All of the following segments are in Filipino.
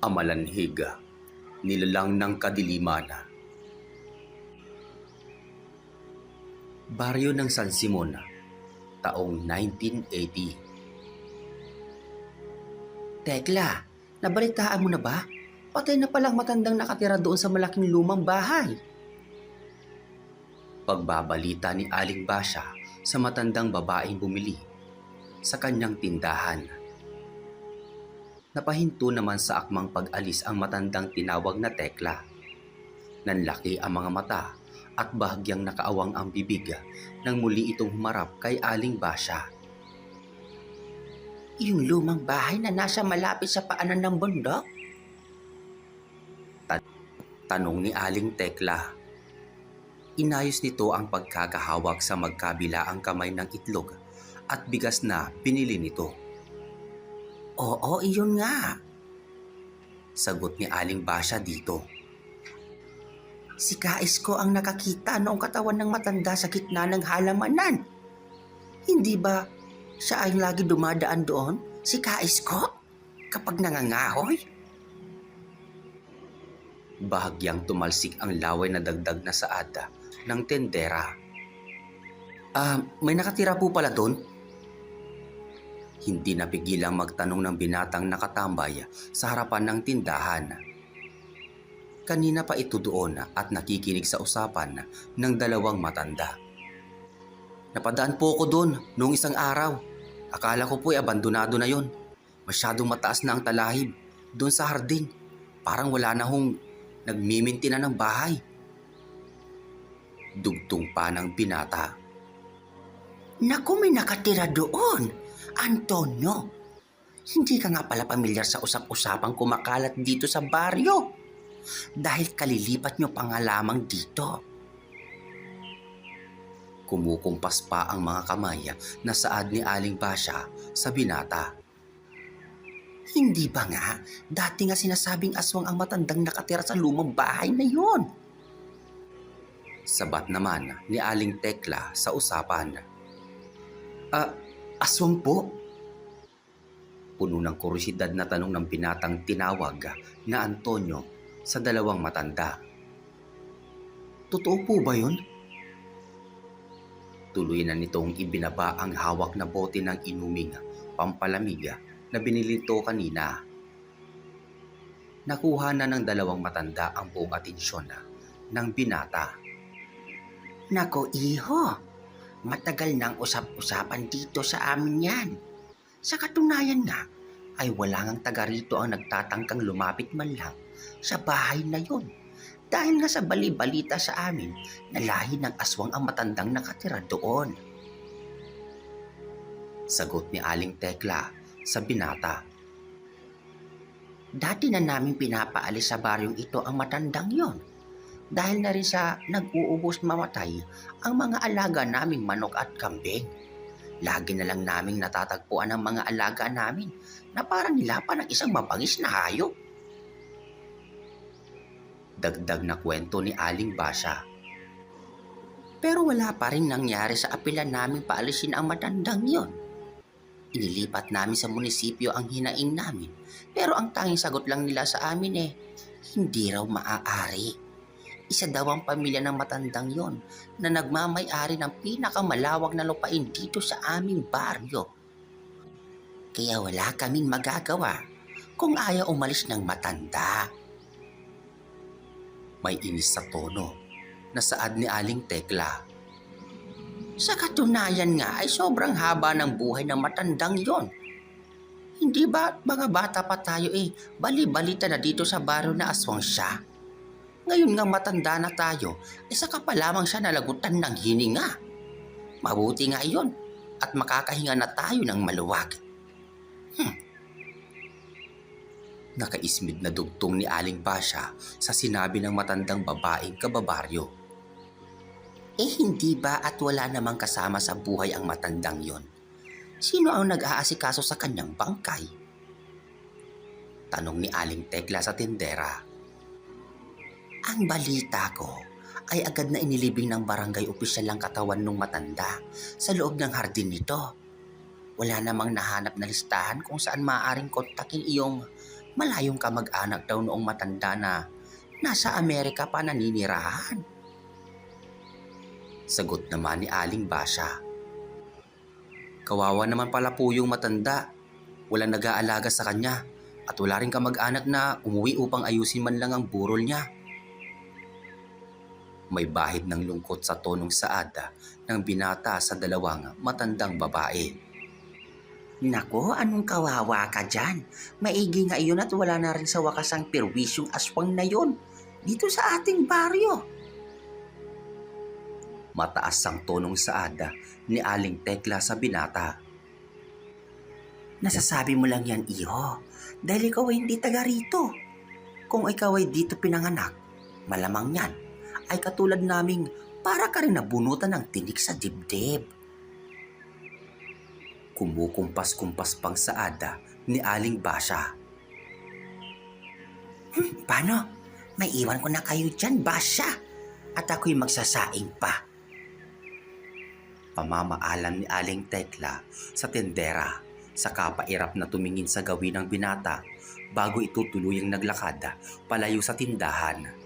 Amalanhig, nilalang ng kadiliman. Baryo ng San Simon, taong 1980. Tekla, nabalitaan mo na ba? Patay na palang matandang nakatira doon sa malaking lumang bahay. Pagbabalita ni Aling Basha sa matandang babaeng bumili sa kanyang tindahan. Napahinto naman sa akmang pag-alis ang matandang tinawag na Tekla. Nanlaki ang mga mata at bahagyang nakaawang ang bibig nang muli itong humarap kay Aling Basha. Yung lumang bahay na nasa malapit sa paanan ng bundok? Tanong ni Aling Tekla. Inayos nito ang pagkakahawak sa magkabilaang kamay ng itlog at bigas na pinili nito. Oo, iyon nga. Sagot ni Aling Basha dito. Si Kais ko ang nakakita noong katawan ng matanda sa gitna ng halamanan. Hindi ba siya ay lagi dumadaan doon? Si Kais ko? Kapag nangangahoy? Bahagyang tumalsik ang laway na dagdag na saad ng tendera. Ah, may nakatira po pala doon? Hindi napigilang magtanong ng binatang nakatambay sa harapan ng tindahan. Kanina pa ito doon at nakikinig sa usapan ng dalawang matanda. Napadaan po ako doon noong isang araw. Akala ko po ay abandonado na yon. Masyadong mataas na ang talahib doon sa hardin. Parang wala na hong nagmiminti na ng bahay. Dugtong pa ng binata. Naku, may nakatira doon. Antonio, hindi ka nga pala pamilyar sa usap-usapang kumakalat dito sa baryo. Dahil kalilipat nyo pa nga lamang dito. Kumukumpas pa ang mga kamay na saad ni Aling Basha sa binata. Hindi ba nga, dati nga sinasabing aswang ang matandang nakatira sa lumang bahay na yon. Sabat naman ni Aling Tekla sa usapan. Ah, aswang po? Puno ng kuryosidad na tanong ng binatang tinawag na Antonio sa dalawang matanda. Totoo po ba yun? Tuloy na nitong ibinaba ang hawak na bote ng inuming pampalamig na binili to kanina. Nakuha na ng dalawang matanda ang buong atensyon ng binata. Nako iho, matagal nang usap-usapan dito sa amin yan. Sa katunayan nga, ay wala ngang taga rito ang nagtatangkang lumapit man lang sa bahay na yon. Dahil nga sa bali-balita sa amin na lahi ng aswang ang matandang nakatira doon. Sagot ni Aling Tekla sa binata. Dati na namin pinapaalis sa baryong ito ang matandang yon. Dahil na rin sa nag-uubos mamatay ang mga alaga naming manok at kambing. Lagi na lang naming natatagpuan ang mga alaga namin na parang nilapan ng isang mabangis na hayop. Dagdag na kwento ni Aling Basha. Pero wala pa rin nangyari sa apila namin paalisin ang matandang yon. Inilipat namin sa munisipyo ang hinaing namin pero ang tanging sagot lang nila sa amin eh, hindi raw maaari. Isa daw ang pamilya ng matandang yon na nagmamay-ari ng pinakamalawak na lupain dito sa aming baryo. Kaya wala kaming magagawa kung ayaw umalis ng matanda. May inis sa tono na saad ni Aling Tekla. Sa katunayan nga ay sobrang haba ng buhay ng matandang yon. Hindi ba mga bata pa tayo eh, bali-balita na dito sa baryo na aswang siya? Ngayon nga matanda na tayo, eh saka pa lamang siya nalagutan ng hininga. Mabuti nga iyon at makakahinga na tayo ng maluwag. Nakaismid na dugtong ni Aling Basha sa sinabi ng matandang babaeng kababaryo. Eh hindi ba at wala namang kasama sa buhay ang matandang yon? Sino ang nag-aasikaso sa kanyang bangkay? Tanong ni Aling Tekla sa tindera. Ang balita ko ay agad na inilibing ng barangay opisyal ang katawan ng matanda sa loob ng hardin nito. Wala namang nahanap na listahan kung saan maaaring kontakin iyong Malayong kamag-anak daw noong matanda na nasa Amerika pa naninirahan. Sagot naman ni Aling Basha. Kawawa naman pala po yung matanda. Walang nag-aalaga sa kanya at wala rin kamag-anak na umuwi upang ayusin man lang ang burol niya. May bahid ng lungkot sa tonong saada ng binata sa dalawang matandang babae. Nako, anong kawawa ka dyan? Maigi nga iyon at wala na rin sa wakas ang perwisyong aswang na yon dito sa ating baryo. Mataas ang tonong saada ni Aling Tekla sa binata. Nasasabi mo lang yan, iho, dahil ikaw ay hindi taga rito. Kung ikaw ay dito pinanganak, malamang yan ay katulad naming para ka rin nabunutan ng tinik sa dibdib. Kumukumpas-kumpas pang saada ni Aling Basha. Hmm, paano? May iwan ko na kayo dyan, Basha. At ako'y magsasaing pa. Pamamaalam ni Aling Tekla sa tendera sa kapairap na tumingin sa gawin ng binata bago ito tuluyang naglakad palayo sa tindahan.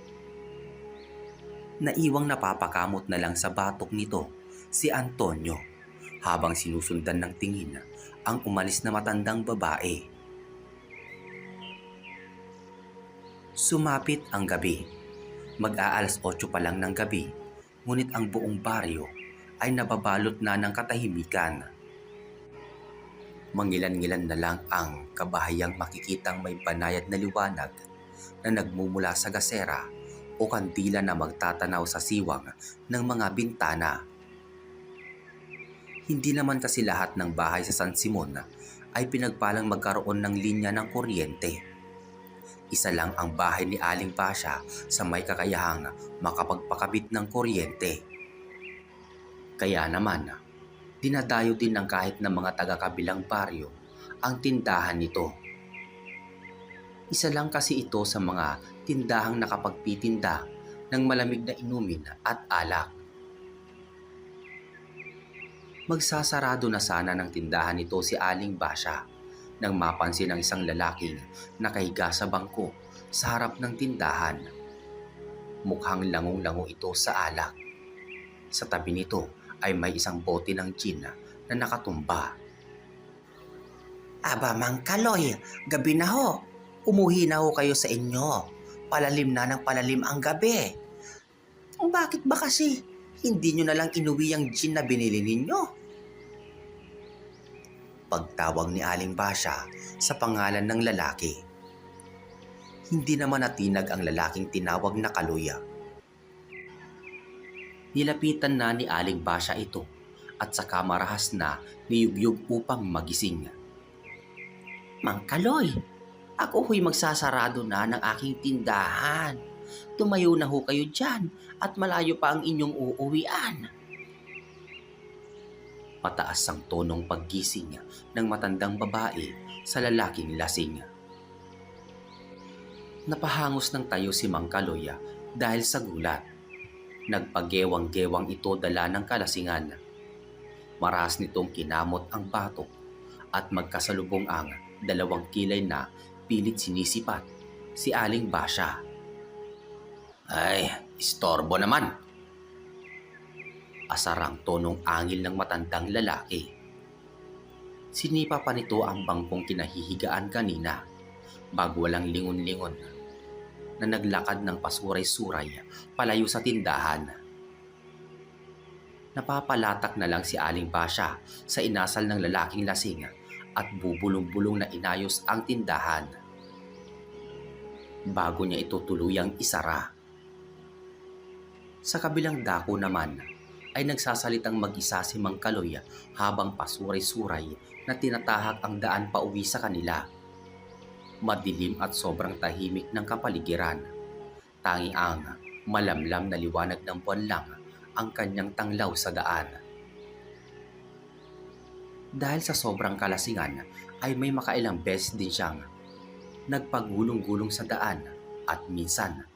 Naiwang napapakamot na lang sa batok nito si Antonio habang sinusundan ng tingin ang umalis na matandang babae. Sumapit ang gabi. Mag-aalas 8 pa lang ng gabi, ngunit ang buong baryo ay nababalot na ng katahimikan. Mangilan-ngilan na lang ang kabahayang makikitang may banayad na liwanag na nagmumula sa gasera o kandila na magtatanaw sa siwang ng mga bintana. Hindi naman kasi lahat ng bahay sa San Simon ay pinagpalang magkaroon ng linya ng kuryente. Isa lang ang bahay ni Aling Pasha sa may kakayahang makapagpakabit ng kuryente. Kaya naman, dinadayo din ng kahit na mga taga-kabilang baryo ang tindahan nito. Isa lang kasi ito sa mga tindahang nakapagtitinda ng malamig na inumin at alak. Magsasarado na sana ng tindahan nito si Aling Basha nang mapansin ng isang lalaking nakahiga sa bangko sa harap ng tindahan. Mukhang langong-lango ito sa alak. Sa tabi nito ay may isang bote ng gin na nakatumba. Aba, Mang Kaloy, gabi na ho. Umuhi na ho kayo sa inyo. Palalim na ng palalim ang gabi. Bakit ba kasi hindi nyo na lang inuwi ang gin na binili ninyo? Pagtawag ni Aling Basha sa pangalan ng lalaki. Hindi naman natinag ang lalaking tinawag na Kaluya. Nilapitan na ni Aling Basha ito at saka marahas na niyugyug upang magising. Mang Kaloy, ako ho'y magsasarado na ng aking tindahan. Tumayo na ho kayo dyan at malayo pa ang inyong uuwian. Mataas ang tonong paggising ng matandang babae sa lalaking lasing. Napahangos ng tayo si Mang Kaloya dahil sa gulat. Nagpagewang-gewang ito dala ng kalasingan. Maras nitong kinamot ang batok at magkasalubong ang dalawang kilay na pilit sinisipat si Aling Basha. Ay, istorbo naman. Asarang tonong angil ng matandang lalaki. Sinipa pa nito ang bangkong kinahihigaan kanina bago walang lingon-lingon na naglakad ng pasuray-suray palayo sa tindahan. Napapalatak na lang si Aling Basha sa inasal ng lalaking lasing at bubulong-bulong na inayos ang tindahan. Bago niya ito tuluyang isara. Sa kabilang dako naman ay nagsasalitang mag-isa si Mang Kaloy habang pasuray-suray na tinatahak ang daan pa uwi sa kanila. Madilim at sobrang tahimik ng kapaligiran. Tangi ang malamlam na liwanag ng buwan lang ang kanyang tanglaw sa daan. Dahil sa sobrang kalasingan ay may makailang beses din siyang nagpagulong-gulong sa daan at minsan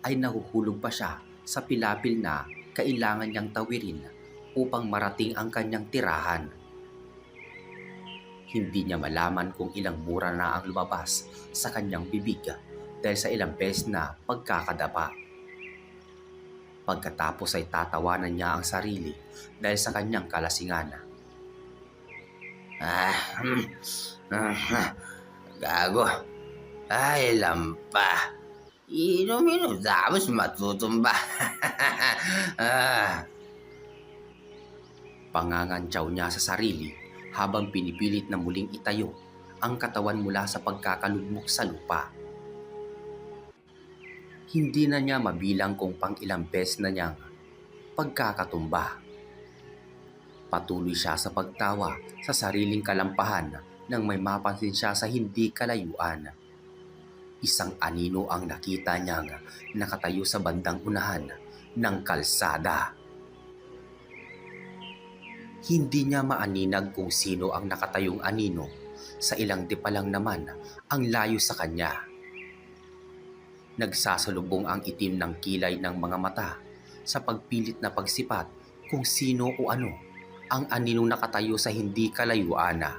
ay nahuhulog pa siya sa pilapil na kailangan niyang tawirin upang marating ang kanyang tirahan. Hindi niya malaman kung ilang mura na ang lumabas sa kanyang bibig dahil sa ilang beses na pagkakadapa. Pagkatapos ay tatawanan niya ang sarili dahil sa kanyang kalasingan. Ah, hmm. Ah, gago. Ay, lampa. Inom-inom tapos matutumba. ah, Pangangantyaw niya sa sarili habang pinipilit na muling itayo ang katawan mula sa pagkakalugmok sa lupa. Hindi na niya mabilang kung pang ilang beses na niyang pagkakatumba. Patuloy siya sa pagtawa sa sariling kalampahan nang may mapansin siya sa hindi kalayuan. Isang anino ang nakita niyang nakatayo sa bandang unahan ng kalsada. Hindi niya maaninag kung sino ang nakatayong anino. Sa ilang di pa lang naman ang layo sa kanya. Nagsasalubong ang itim ng kilay ng mga mata sa pagpilit na pagsipat kung sino o ano ang aninong nakatayo sa hindi kalayuan na.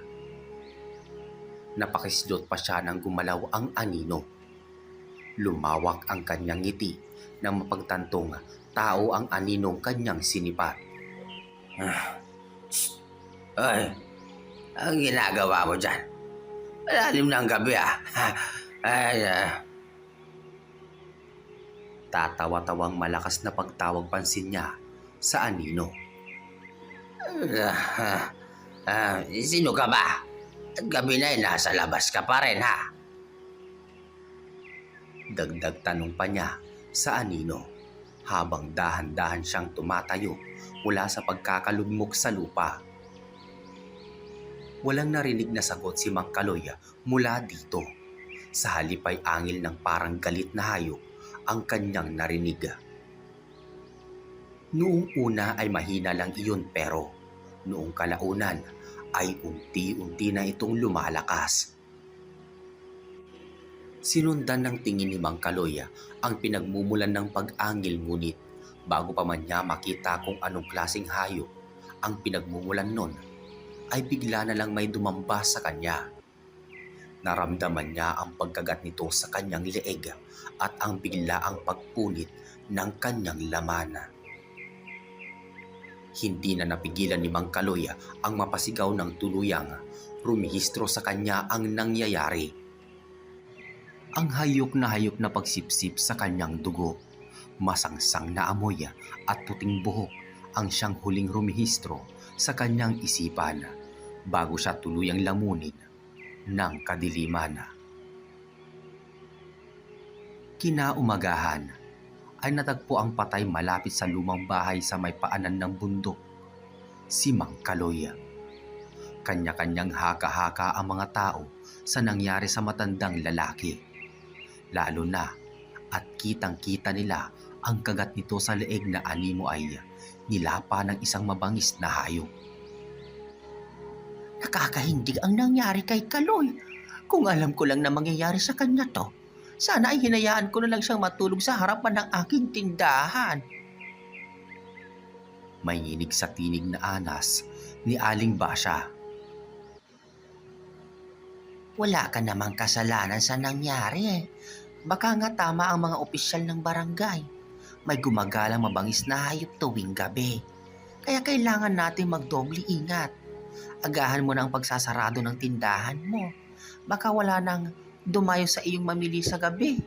Napakisidot pa siya nang gumalaw ang anino. Lumawak ang kanyang ngiti nang mapagtantong tao ang aninong kanyang sinipat. Ay, ang ginagawa mo dyan? Malalim na gabi ah. Ay, ah. Tatawa-tawang malakas na pagtawag pansin niya sa anino. Ah, ah, sino ka ba? Gabi na eh, nasa labas ka pa rin ha? Dagdag tanong pa niya sa anino habang dahan-dahan siyang tumatayo mula sa pagkakalugmok sa lupa. Walang narinig na sagot si Mang Kaloy mula dito. Sa halip ay angil ng parang galit na hayop ang kanyang narinig. Noong una ay mahina lang iyon pero noong kalaunan ay unti-unti na itong lumalakas. Sinundan ng tingin ni Mang Kaloy ang pinagmumulan ng pag-angil ngunit bago pa man niya makita kung anong klaseng hayop ang pinagmumulan nun ay bigla na lang may dumamba sa kanya. Naramdaman niya ang pagkagat nito sa kanyang leeg at ang biglaang pagpunit ng kanyang laman. Hindi na napigilan ni Mang Kaloy ang mapasigaw ng tuluyang rumihistro sa kanya ang nangyayari. Ang hayop na hayop na pagsipsip sa kanyang dugo, masangsang na amoy at puting buhok ang siyang huling rumihistro sa kanyang isipan bago siya tuluyang lamunin ng kadiliman. Kinaumagahan ay natagpo ang patay malapit sa lumang bahay sa may paanan ng bundok, si Mang Kaloy. Kanya-kanyang haka-haka ang mga tao sa nangyari sa matandang lalaki. Lalo na at kitang-kita nila ang kagat nito sa leeg na animo ay nilapa ng isang mabangis na hayop. Nakakahindig ang nangyari kay Kaloy. Kung alam ko lang na mangyayari sa kanya to, sana ay hinayaan ko na lang siyang matulog sa harapan ng aking tindahan. May nginig sa tinig na anas ni Aling Basha. Wala ka namang kasalanan sa nangyari eh. Baka nga tama ang mga opisyal ng barangay. May gumagalang mabangis na hayop tuwing gabi. Kaya kailangan natin magdoble ingat. Agahan mo na ang pagsasarado ng tindahan mo. Baka wala nang dumayo sa iyong mamili sa gabi.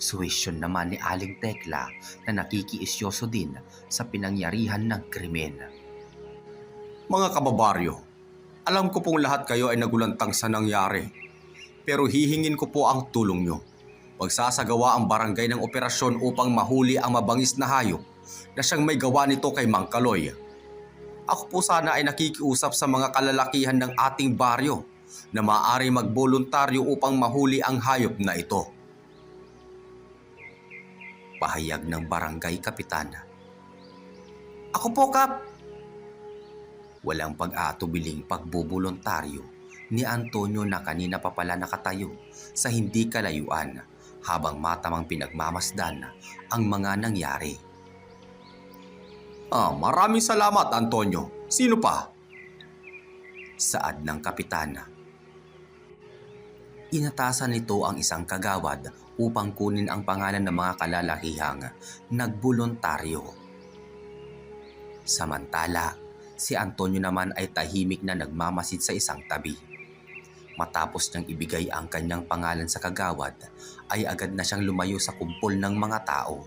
Suwisyon naman ni Aling Tekla na nakikiisyoso din sa pinangyarihan ng krimen. Mga kababaryo, alam ko pong lahat kayo ay nagulantang sa nangyari. Pero hihingin ko po ang tulong nyo. Magsasagawa ang barangay ng operasyon upang mahuli ang mabangis na hayop na siyang may gawa nito kay Mang Kaloy. Ako po sana ay nakikiusap sa mga kalalakihan ng ating baryo na maaari magboluntaryo upang mahuli ang hayop na ito. Pahayag ng barangay kapitan. Ako po, Kap! Walang pag-atubiling pagbubulontaryo ni Antonio na kanina pa pala nakatayo sa hindi kalayuan habang matamang pinagmamasdan ang mga nangyari. Ah, maraming salamat, Antonio. Sino pa? Saad ng kapitana. Inatasan nito ang isang kagawad upang kunin ang pangalan ng mga kalalakihang nagbolontaryo. Samantala, si Antonio naman ay tahimik na nagmamasid sa isang tabi. Matapos niyang ibigay ang kanyang pangalan sa kagawad, ay agad na siyang lumayo sa kumpol ng mga tao.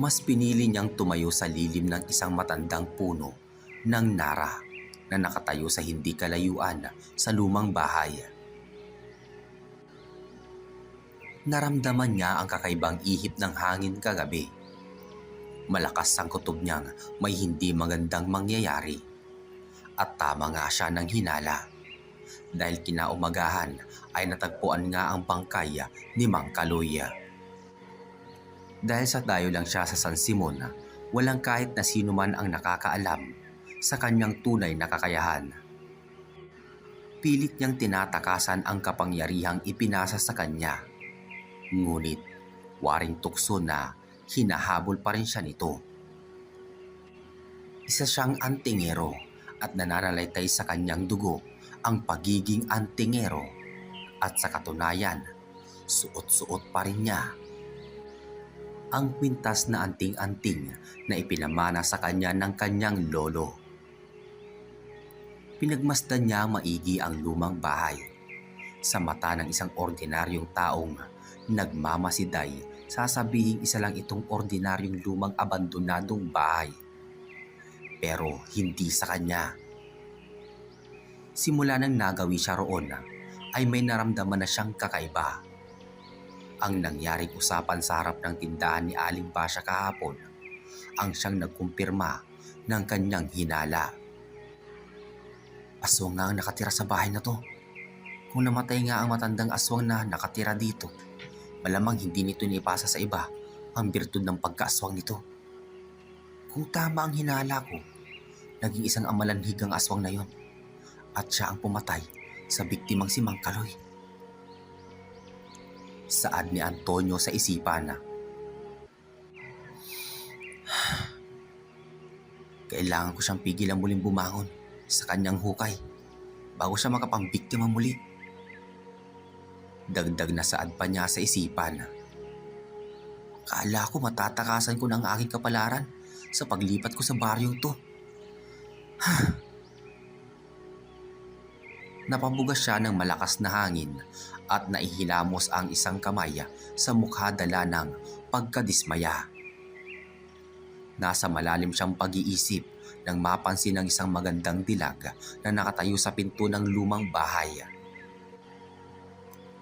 Mas pinili niyang tumayo sa lilim ng isang matandang puno ng nara na nakatayo sa hindi kalayuan sa lumang bahay. Naramdaman niya ang kakaibang ihip ng hangin kagabi. Malakas ang kutob niyang may hindi magandang mangyayari. At tama nga siya ng hinala. Dahil kinaumagahan ay natagpuan nga ang bangkay ni Mang Kaloy. Dahil sa dayo lang siya sa San Simon, walang kahit na sino man ang nakakaalam sa kanyang tunay na kakayahan. Pilit niyang tinatakasan ang kapangyarihang ipinasa sa kanya. Ngunit waring tukso na hinahabol pa rin siya nito. Isa siyang antingero at nananalaytay sa kanyang dugo ang pagiging antingero at sa katunayan, suot-suot pa rin niya ang kwintas na anting-anting na ipinamana sa kanya ng kanyang lolo. Pinagmasdan niya maigi ang lumang bahay. Sa mata ng isang ordinaryong taong nagmamasiday, sasabihin isa lang itong ordinaryong lumang abandonadong bahay. Pero hindi sa kanya. Simula nang nagawi siya roon, ay may naramdaman na siyang kakaiba. Ang nangyaring usapan sa harap ng tindahan ni Aling Basha kahapon ang siyang nagkumpirma ng kanyang hinala. Aswang nga ang nakatira sa bahay na to. Kung namatay nga ang matandang aswang na nakatira dito, malamang hindi nito nipasa sa iba ang birtud ng pagkaaswang nito. Kung tama ang hinala ko, naging isang amalanhig ang aswang na yon at siya ang pumatay sa biktimang si Mang Kaloy. Saad ni Antonio sa isipan na Kailangan ko siyang pigilan muling bumangon sa kanyang hukay bago siya makapambiktima muli. Dagdag na saad pa niya sa isipan. Kala ko matatakasan ko ng aking kapalaran sa paglipat ko sa baryong to. Napabugas siya ng malakas na hangin at naihilamos ang isang kamay sa mukha dala ng pagkadismaya. Nasa malalim siyang pag-iisip nang mapansin ng isang magandang dilag na nakatayo sa pinto ng lumang bahay.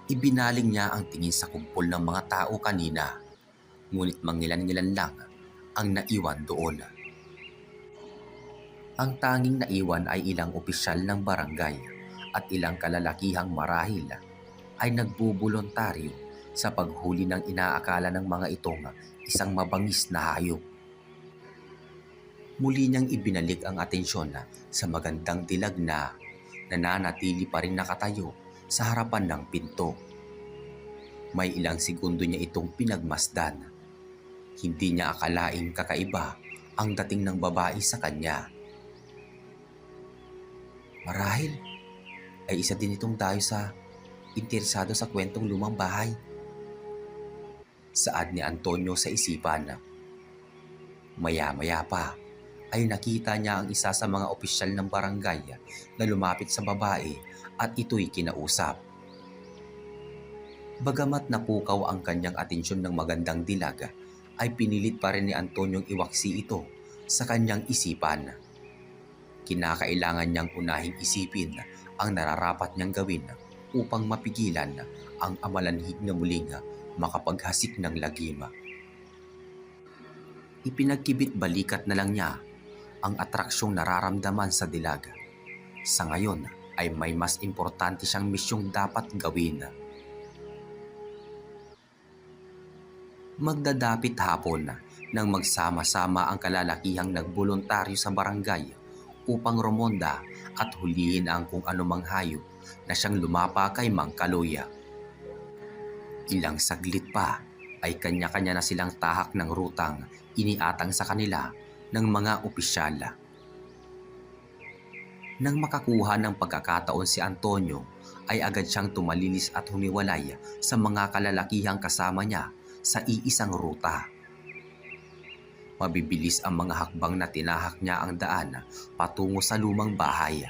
Ibinaling niya ang tingin sa kumpol ng mga tao kanina, ngunit mangilan-ngilan lang ang naiwan doon. Ang tanging naiwan ay ilang opisyal ng barangay at ilang kalalakihang marahil ay nagbubulontaryo sa paghuli ng inaakala ng mga itong isang mabangis na hayop. Muli niyang ibinalik ang atensyon sa magandang dilag na nananatili pa rin nakatayo sa harapan ng pinto. May ilang segundo niya itong pinagmasdan. Hindi niya akalaing kakaiba ang dating ng babae sa kanya. Marahil ay isa din itong tayo sa interesado sa kwentong lumang bahay. Saad ni Antonio sa isipan. Maya-maya pa ay nakita niya ang isa sa mga opisyal ng barangay na lumapit sa babae at ito'y kinausap. Bagamat napukaw ang kanyang atensyon ng magandang dilag, ay pinilit pa rin ni Antonyong iwaksi ito sa kanyang isipan. Kinakailangan niyang unahing isipin ang nararapat niyang gawin upang mapigilan ang amalanhig na muling makapaghasik ng lagima. Ipinagkibit balikat na lang niya ang atraksyong nararamdaman sa dilag. Sa ngayon ay may mas importante siyang misyong dapat gawin. Magdadapit hapon nang magsama-sama ang kalalakihang nagbolontaryo sa barangay upang rumonda at hulihin ang kung anumang hayop na siyang lumapa kay Mang Kaloya. Ilang saglit pa ay kanya-kanya na silang tahak ng rutang iniatang sa kanila ng mga opisyal. Nang makakuha ng pagkakataon si Antonio, ay agad siyang tumalilis at humiwalay sa mga kalalakihang kasama niya sa iisang ruta. Mabibilis ang mga hakbang na tinahak niya ang daan patungo sa lumang bahay.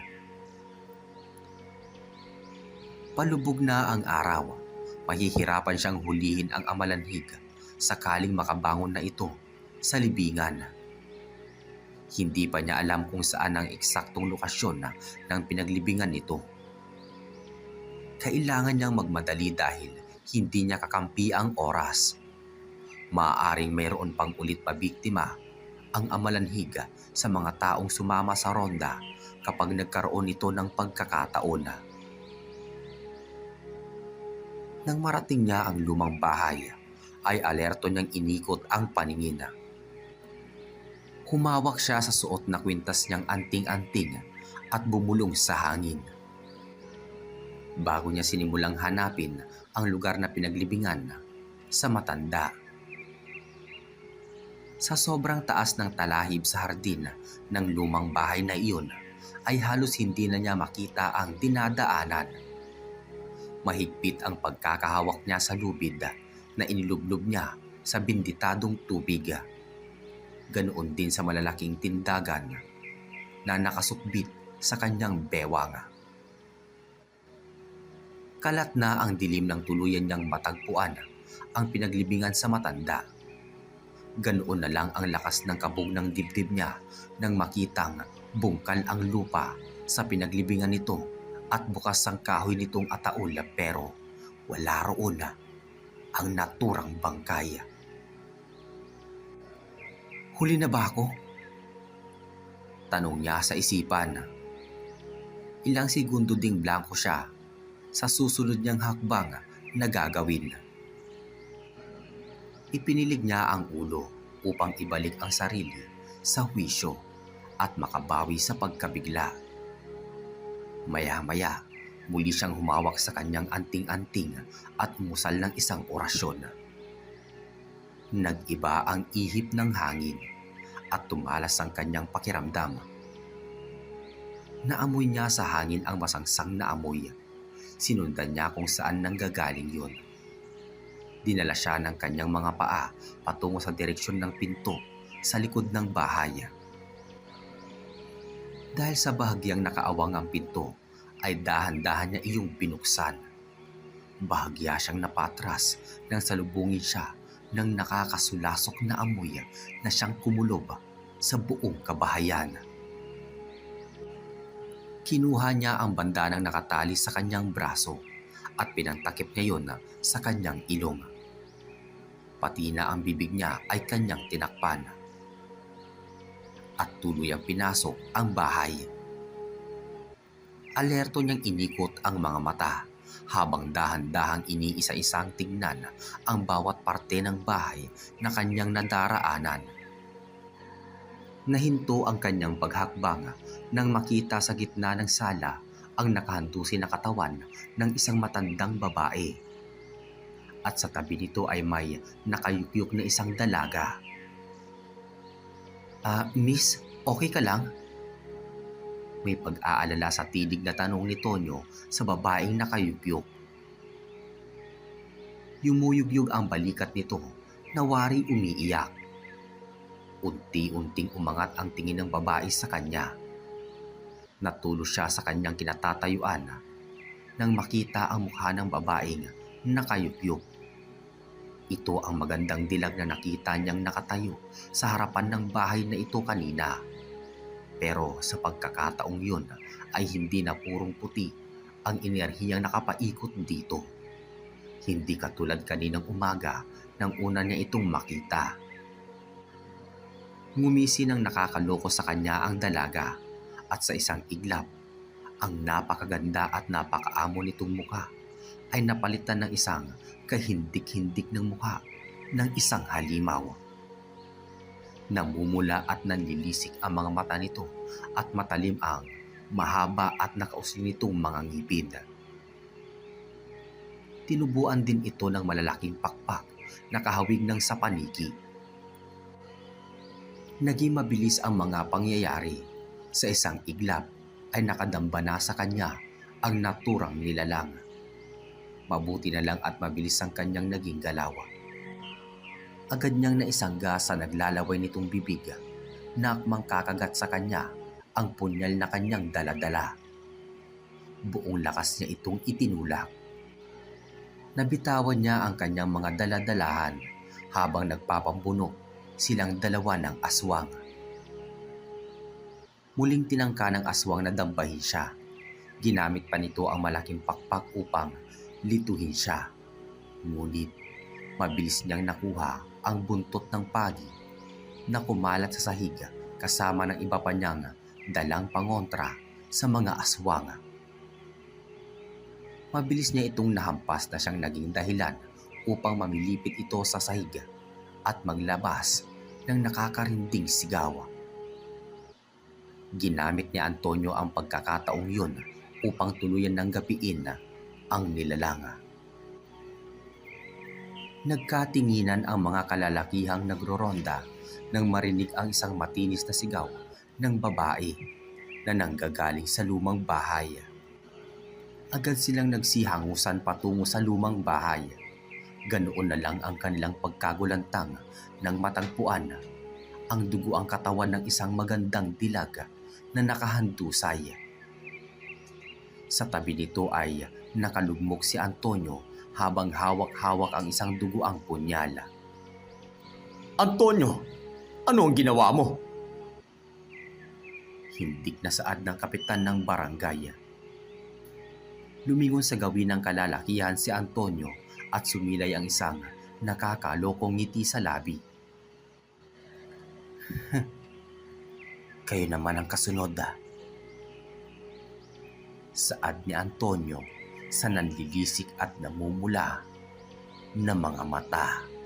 Palubog na ang araw. Mahihirapan siyang hulihin ang amalanhig sakaling makabangon na ito sa libingan. Hindi pa niya alam kung saan ang eksaktong lokasyon na ng pinaglibingan nito. Kailangan niyang magmadali dahil hindi niya kakampi ang oras. Maaaring mayroon pang ulit pa biktima ang amalanhig sa mga taong sumama sa ronda kapag nagkaroon ito ng pagkakataon. Nang marating niya ang lumang bahay, ay alerto niyang inikot ang paningin. Humawak siya sa suot na kwintas niyang anting-anting at bumulong sa hangin. Bago niya sinimulang hanapin ang lugar na pinaglibingan sa matanda. Sa sobrang taas ng talahib sa hardin ng lumang bahay na iyon, ay halos hindi na niya makita ang dinadaanan. Mahigpit ang pagkakahawak niya sa lubid na inilublob niya sa binditadong tubig. Ganoon din sa malalaking tindagan na nakasukbit sa kanyang bewang. Kalat na ang dilim ng tuluyan niyang matagpuan ang pinaglibingan sa matanda. Ganoon na lang ang lakas ng kabog ng dibdib niya nang makitang bungkal ang lupa sa pinaglibingan nito at bukas ang kahoy nitong ataul pero wala roon ang naturang bangkay. Huli na ba ako? Tanong niya sa isipan. Ilang segundo ding blanco siya sa susunod niyang hakbang na gagawin. Ipinilig niya ang ulo upang ibalik ang sarili sa hwisyo at makabawi sa pagkabigla. Maya-maya, muli siyang humawak sa kanyang anting-anting at umusal ng isang orasyon. Nag-iba ang ihip ng hangin at tumalas ang kanyang pakiramdam. Naamoy niya sa hangin ang masangsang na amoy. Sinundan niya kung saan nanggagaling yun. Dinala siya ng kanyang mga paa patungo sa direksyon ng pinto sa likod ng bahay. Dahil sa bahagyang nakaawang ang pinto, ay dahan-dahan niya iyong binuksan. Bahagya siyang napatras nang salubungin siya ng nakakasulasok na amoy na siyang kumulob sa buong kabahayan. Kinuha niya ang bandanang nakatali sa kanyang braso at pinantakip niya yon sa kanyang ilong. Pati na ang bibig niya ay kanyang tinakpan. At tuluyang pinasok ang bahay. Alerto niyang inikot ang mga mata habang dahan-dahang iniisa-isang tingnan ang bawat parte ng bahay na kanyang nadaraanan. Nahinto ang kanyang paghakbang nang makita sa gitna ng sala ang nakahantusin na katawan ng isang matandang babae. At sa tabi nito ay may nakayukyuk na isang dalaga. Ah, miss, okay ka lang? May pag-aalala sa tidig na tanong ni Tonyo sa babaeng nakayugyog. Yumuyugyog ang balikat nito na wari umiiyak. Unti-unting umangat ang tingin ng babae sa kanya. Natulo siya sa kanyang kinatatayuan nang makita ang mukha ng babaeng nakayugyog. Ito ang magandang dilag na nakita niyang nakatayo sa harapan ng bahay na ito kanina. Pero sa pagkakataong yun ay hindi na purong puti ang enerhiyang nakapaikot dito. Hindi katulad kaninang umaga nang una niya itong makita. Ngumisi ng nakakaloko sa kanya ang dalaga at sa isang iglap, ang napakaganda at napakaamo nitong mukha ay napalitan ng isang kahindik-hindik ng mukha ng isang halimaw. Namumula at nanlilisik ang mga mata nito at matalim ang mahaba at nakausin nitong mga ngipin. Tinubuan din ito ng malalaking pakpak na kahawig ng sapaniki. Naging mabilis ang mga pangyayari sa isang iglap ay nakadamba na sa kanya ang naturang nilalang. Mabuti na lang at mabilis ang kanyang naging galaw. Agad niyang naisangga sa naglalaway nitong bibig na akmang kakagat sa kanya ang punyal na kanyang daladala. Buong lakas niya itong itinulak. Nabitawan niya ang kanyang mga daladalahan habang nagpapambuno silang dalawa ng aswang. Muling tinangka ng aswang na dambahin siya. Ginamit pa nito ang malaking pakpak upang lituhin siya. Ngunit mabilis niyang nakuha ang buntot ng pagi na kumalat sa sahig kasama ng iba pa niyang dalang pangontra sa mga aswang. Mabilis niya itong nahampas na siyang naging dahilan upang mamilipit ito sa sahig at maglabas ng nakakarinding sigaw. Ginamit ni Antonio ang pagkakataong yun upang tuluyan ng gapiin ang nilalanga. Nagkatinginan ang mga kalalakihang nagroronda nang marinig ang isang matinis na sigaw ng babae na nanggagaling sa lumang bahay. Agad silang nagsihangusan patungo sa lumang bahay. Ganoon na lang ang kanilang pagkagulantang nang matagpuan ang dugo ang katawan ng isang magandang dilag na nakahandusay. Sa tabi nito ay nakalugmok si Antonio habang hawak-hawak ang isang duguang punyal. Antonio, ano ang ginawa mo? Hindik na saad ng kapitan ng barangay. Lumingon sa gawin ng kalalakihan si Antonio at sumilay ang isang nakakalokong ngiti sa labi. Kayo naman ang kasunod ah. Saad ni Antonio sa nanlilisik at namumula na mga mata.